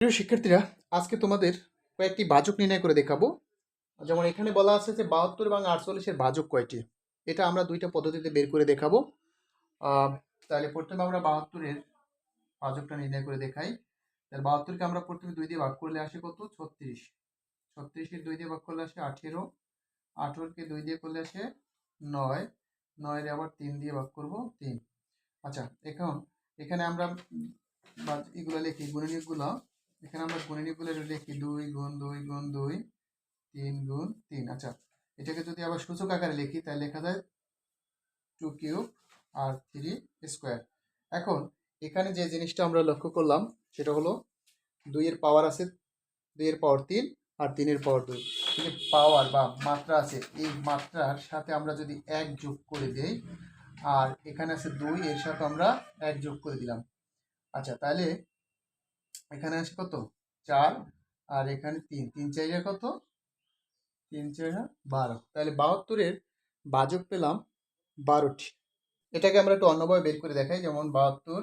প্রিয় শিক্ষার্থীরা, আজকে তোমাদের কয়েকটি বাজক নির্ণয় করে দেখাবো। যেমন এখানে বলা আছে যে বাহাত্তর এবং আটচল্লিশের বাজক কয়টি? এটা আমরা দুইটা পদ্ধতিতে বের করে দেখাবো। তাহলে প্রথমে আমরা বাহাত্তরের বাজকটা নির্ণয় করে দেখাই। তাহলে বাহাত্তরকে আমরা প্রথমে দুই দিয়ে ভাগ করলে আসে কত? ছত্রিশ। ছত্রিশের দুই দিয়ে ভাগ করলে আসে আঠেরো। আঠেরোকে দুই দিয়ে করলে আসে নয়। নয়ের আবার তিন দিয়ে ভাগ করব তিন। আচ্ছা এখন এখানে আমরা এগুলো লিখি, গুণনীয়কগুলো। এখানে আমরা গুণনীয়কগুলো লিখি দুই গুণ দুই গুণ দুই তিন গুণ তিন। আচ্ছা এটাকে যদি আবার সূচক আকারে লিখি, তাহলে লেখা যায় টু কিউব আর থ্রি স্কোয়ার। এখন এখানে যে জিনিসটা আমরা লক্ষ্য করলাম, সেটা হলো দুইয়ের পাওয়ার আছে দুইয়ের পাওয়ার তিন আর তিনের পাওয়ার দুই। যে পাওয়ার বা মাত্রা আছে, এই মাত্রার সাথে আমরা যদি এক যোগ করে দেই, আর এখানে আছে দুই, এর সাথে আমরা এক যোগ করে দিলাম। আচ্ছা তাহলে এখানে আছে কত? চার। আর এখানে তিন। তিন চাইরা কত? তিন চাইরা বারো। তাহলে বাহাত্তরের বাজক পেলাম বারোটি। এটাকে আমরা একটু অন্যভাবে বের করে দেখাই। যেমন বাহাত্তর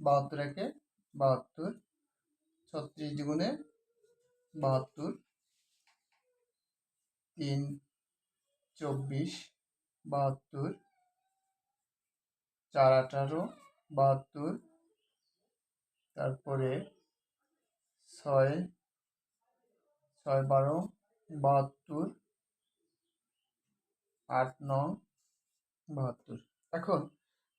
বাহাত্তর একে বাহাত্তর, ছত্রিশ দ্বিগুণে বাহাত্তর, তিন, চব্বিশ, বাহাত্তর, চার আঠারো, বাহাত্তর তারপরে ছয় ছয় বারো, বাহাত্তর, আট নয় বাহাত্তর। এখন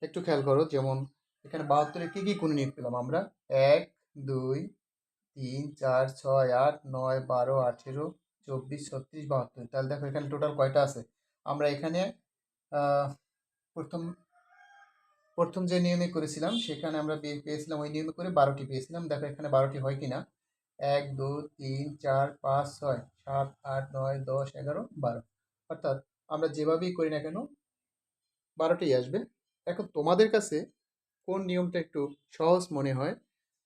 একটু খেয়াল করো, যেমন এখানে বাহাত্তরে কী কী গুণনীয়ক পেলাম আমরা? এক, দুই, তিন, চার, ছয়, আট, নয়, বারো, আঠেরো, চব্বিশ, ছত্রিশ, বাহাত্তর। তাহলে দেখো এখানে টোটাল কয়টা আছে? আমরা এখানে প্রথম প্রথম যে নিয়মে করেছিলাম, সেখানে আমরা পেয়ে- পেয়েছিলাম, ওই নিয়মে করে বারোটি পেয়েছিলাম। দেখো এখানে বারোটি হয় কি না এক দুই তিন, চার, পাঁচ, ছয়, সাত, আট, নয়, দশ, এগারো, বারো। অর্থাৎ আমরা যেভাবেই করি না কেন বারোটি আসবে। এখন তোমাদের কাছে কোন নিয়মটা একটু সহজ মনে হয়,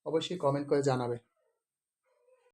অবশ্যই কমেন্ট করে জানাবে।